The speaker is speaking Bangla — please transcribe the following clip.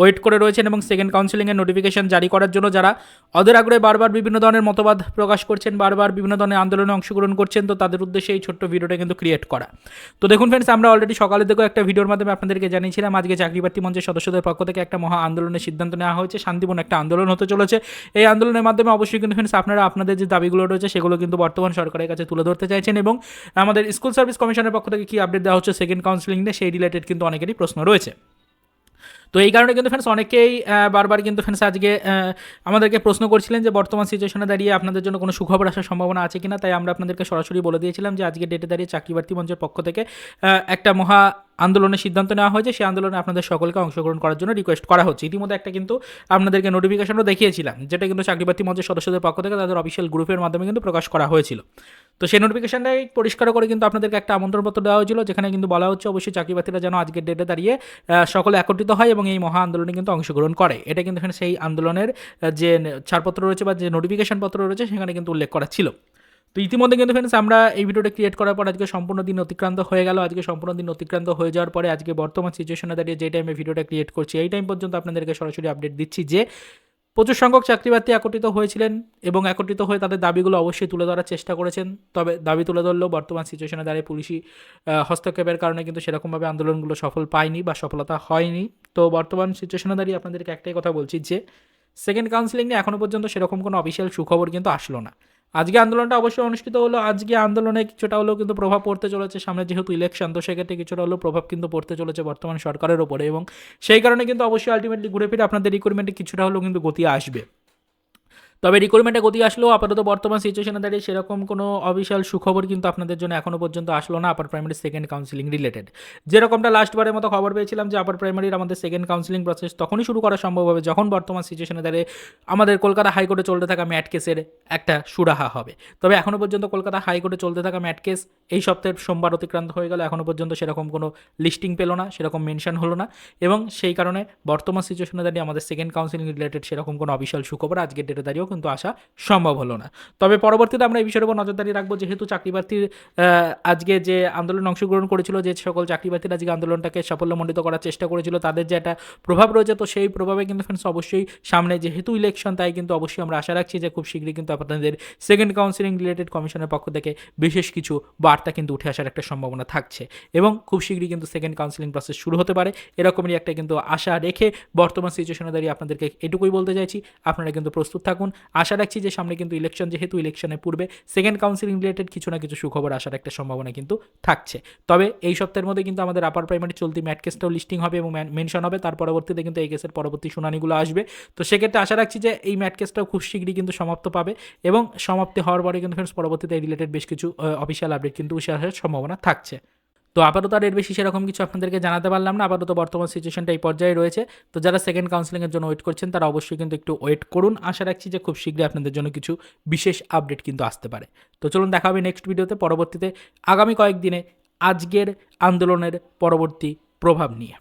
ওয়েট করে রয়েছেন এবং সেকেন্ড কাউন্সিলিংয়ের নোটিফিকেশন জারি করার জন্য যারা অধের আগ্রহে বারবার বিভিন্ন ধরনের মতবাদ প্রকাশ করছেন, বারবার বিভিন্ন ধরনের আন্দোলনে অংশগ্রহণ করছেন, তো তাদের উদ্দেশ্যে এই ছোট্ট ভিডিওটা কিন্তু ক্রিয়েট করা। তো দেখুন ফ্রেন্ডস আমরা অলরেডি সকালে দেখো একটা ভিডিওর মাধ্যমে আপনাদেরকে জানিয়েছিলাম, আজকে চাকরি প্রার্থী মঞ্চের সদস্যদের পক্ষ থেকে একটা মহা আন্দোলনের সিদ্ধান্ত নেওয়া হয়েছে, শান্তিপূর্ণ একটা আন্দোলন হতে চলেছে। এই আন্দোলনের মাধ্যমে অবশ্যই কিন্তু ফ্রেন্ডস আপনারা আপনাদের যে দাবিগুলো রয়েছে, সেগুলো কিন্তু বর্তমান সরকারের কাছে তুলে ধরতে চাইছেন এবং আমাদের স্কুল সার্ভিস কমিশনের পক্ষ থেকে কী আপডেট দেওয়া হচ্ছে সেকেন্ড কাউন্সিলিং নিয়ে, সেই রিলেটেড কিন্তু অনেকেরই প্রশ্ন রয়েছে। তো এই কারণে কিন্তু ফ্রেন্ডস অনেকেই বারবার কিন্তু ফ্রেন্ডস আজকে আমাদেরকে প্রশ্ন করছিলেন যে বর্তমান সিচুয়েশনে দাঁড়িয়ে আপনাদের জন্য কোনো সুখবর আসার সম্ভাবনা আছে কিনা? তাই আমরা আপনাদেরকে সরাসরি বলে দিয়েছিলাম যে আজকে ডেটে দাঁড়িয়ে চাকরি মঞ্চের পক্ষ থেকে একটা মহা আন্দোলনের সিদ্ধান্ত নেওয়া হয়েছে। সেই আন্দোলনে আপনাদের সকলকে অংশগ্রহণ করার জন্য রিকোয়েস্ট করা হচ্ছে। ইতিমধ্যে একটা কিন্তু আপনাদেরকে নোটিফিকেশনও দেখিয়েছিলাম, যেটা কিন্তু চাকরি প্রার্থী মঞ্চের সদস্যদের পক্ষ থেকে তাদের অফিসিয়াল গ্রুপের মাধ্যমে কিন্তু প্রকাশ করা হয়েছিল। তো সেই নোটিফিকেশানটাই পরিষ্কার করে কিন্তু আপনাদেরকে একটা আমন্ত্রণপত্র দেওয়া হয়েছিল, যেখানে কিন্তু বলা হচ্ছে অবশ্যই চাকরি প্রার্থীরা যেন আজকের ডেটে দাঁড়িয়ে সকলে একত্রিত হয় এবং এই মহা আন্দোলনে কিন্তু অংশগ্রহণ করে। এটা কিন্তু এখানে সেই আন্দোলনের যে ছাড়পত্র রয়েছে বা যে নোটিফিকেশন পত্র রয়েছে, সেখানে কিন্তু উল্লেখ করা ছিল। তো ইতিমধ্যে কিন্তু ফ্রেন্ডস আমরা এই ভিডিওটা ক্রিয়েট করার পর আজকে সম্পূর্ণ দিন অতিক্রান্ত হয়ে গেল। আজকে সম্পূর্ণ দিন অতিক্রান্ত হয়ে যাওয়ার পরে আজকে বর্তমান সিচুয়েশনে দাঁড়িয়ে যে টাইমে ভিডিওটা ক্রিয়েট করছি, এই টাইম পর্যন্ত আপনাদেরকে সরাসরি আপডেট দিচ্ছি যে প্রচুর সংখ্যক চাকরিপ্রার্থী একত্রিত হয়েছিলেন এবং একত্রিত হয়ে তাদের দাবিগুলো অবশ্যই তুলে ধরার চেষ্টা করেছেন। তবে দাবি তুলে ধরলেও বর্তমান সিচুয়েশনে দাঁড়িয়ে পুলিশি হস্তক্ষেপের কারণে কিন্তু সেরকমভাবে আন্দোলনগুলো সফল পায়নি বা সফলতা হয়নি। তো বর্তমান সিচুয়েশনে দাঁড়িয়ে আপনাদেরকে একটাই কথা বলছি যে সেকেন্ড কাউন্সিলিং নিয়ে এখনও পর্যন্ত সেরকম কোনো অফিসিয়াল সুখবর কিন্তু আসলো না। আজকে আন্দোলনটা অবশ্যই অনুষ্ঠিত হলো। আজকে আন্দোলনে কিছুটা হলেও কিন্তু প্রভাব পড়তে চলেছে। সামনে যেহেতু ইলেকশন তো সেক্ষেত্রে কিছুটা হলেও প্রভাব কিন্তু পড়তে চলেছে বর্তমান সরকারের ওপরে এবং সেই কারণে কিন্তু অবশ্যই আলটিমেটলি ঘুরে ফিরে আপনাদের রিক্রুটমেন্টে কিছুটা হলেও কিন্তু গতি আসবে। তবে রিক্রুটমেন্টে গতি আসলেও আপাতত বর্তমান সিচুয়েশনে দাঁড়িয়ে সেরকম কোনো অফিসিয়াল সুখবর কিন্তু আপনাদের জন্য এখনও পর্যন্ত আসলো না upper primary second counselling related যেরকমটা লাস্টবারের মতো খবর পেয়েছিলাম যে আপার প্রাইমারির আমাদের সেকেন্ড কাউন্সিলিং প্রসেস তখনই শুরু করা সম্ভব হবে, যখন বর্তমান সিচুয়েশনে দাঁড়িয়ে আমাদের কলকাতা হাইকোর্টে চলতে থাকা ম্যাট কেসের একটা সুরাহা হবে। তবে এখনও পর্যন্ত কলকাতা হাইকোর্টে চলতে থাকা ম্যাট কেস এই সপ্তাহের সোমবার অতিক্রান্ত হয়ে গেল এখনও পর্যন্ত সেরকম কোনো লিস্টিং পেল না, সেরকম মেনশন হলো না এবং সেই কারণে বর্তমান সিচুয়েশনে দাঁড়িয়ে আমাদের সেকেন্ড কাউন্সিলিং রিলেটেড সেরকম কোনো অফিসিয়াল সুখবর আজকের ডেটে দাঁড়িয়েও কিন্তু আসা সম্ভব হলো না। তবে পরবর্তীতে আমরা এই বিষয়ের উপর নজরদারি রাখব। যেহেতু চাকরি প্রার্থীর আজকে যে আন্দোলন অংশগ্রহণ করেছিল, যে সকল চাকরি প্রার্থীরা আজকে আন্দোলনটাকে সাফল্যমণ্ডিত করার চেষ্টা করেছিল, তাদের যে একটা প্রভাব রয়েছে, তো সেই প্রভাবে কিন্তু ফ্রেন্ডস অবশ্যই সামনে, যেহেতু ইলেকশন তাই কিন্তু অবশ্যই আমরা আশা রাখছি যে খুব শীঘ্রই কিন্তু আপনাদের সেকেন্ড কাউন্সিলিং রিলেটেড কমিশনের পক্ষ থেকে বিশেষ কিছু বার্তা কিন্তু উঠে আসার একটা সম্ভাবনা থাকছে। এবং খুব শীঘ্রই কিন্তু সেকেন্ড কাউন্সিলিং প্রসেস শুরু হতে পারে। এরকমই একটা কিন্তু আশা রেখে বর্তমান সিচুয়েশনে দাঁড়িয়ে আপনাদেরকে এটুকুই বলতে চাইছি। আপনারা কিন্তু প্রস্তুত থাকুন। আশা রাখছি যে সামনে কিন্তু ইলেকশন যেহেতু ইলেকশনের পূর্বে সেকেন্ড কাউন্সিলিং রিলেটেড কিছু না কিছু সুখবর আসার একটা সম্ভাবনা কিন্তু থাকছে। তবে এই সপ্তাহের মধ্যে কিন্তু আমাদের আপার প্রাইমারি চলতি ম্যাট কেসটাও লিস্টিং হবে এবং মেনশন হবে। তার পরবর্তীতে কিন্তু এই কেসের পরবর্তী শুনানিগুলো আসবে। তো সেক্ষেত্রে আশা রাখছি যে এই ম্যাট কেসটাও খুব শীঘ্রই কিন্তু সমাপ্ত পাবে এবং সমাপ্তি হওয়ার পরে কিন্তু ফ্রেন্ডস পরবর্তীতে রিলেটেড বেশ কিছু অফিসিয়াল আপডেট কিন্তু উঠে আসার সম্ভাবনা থাকছে। তো আপাতত আর এর বেশি সেরকম কিছু আপনাদেরকে জানাতে পারলাম না। আপাতত বর্তমান সিচুয়েশনটা এই পর্যায়ে রয়েছে। তো যারা সেকেন্ড কাউন্সিলিংয়ের জন্য ওয়েট করছেন, তারা অবশ্যই কিন্তু একটু ওয়েট করুন। আশা রাখছি যে খুব শীঘ্রই আপনাদের জন্য কিছু বিশেষ আপডেট কিন্তু আসতে পারে। তো চলুন দেখা হবে নেক্সট ভিডিওতে পরবর্তীতে আগামী কয়েকদিনে আজকের আন্দোলনের পরবর্তী প্রভাব নিয়ে।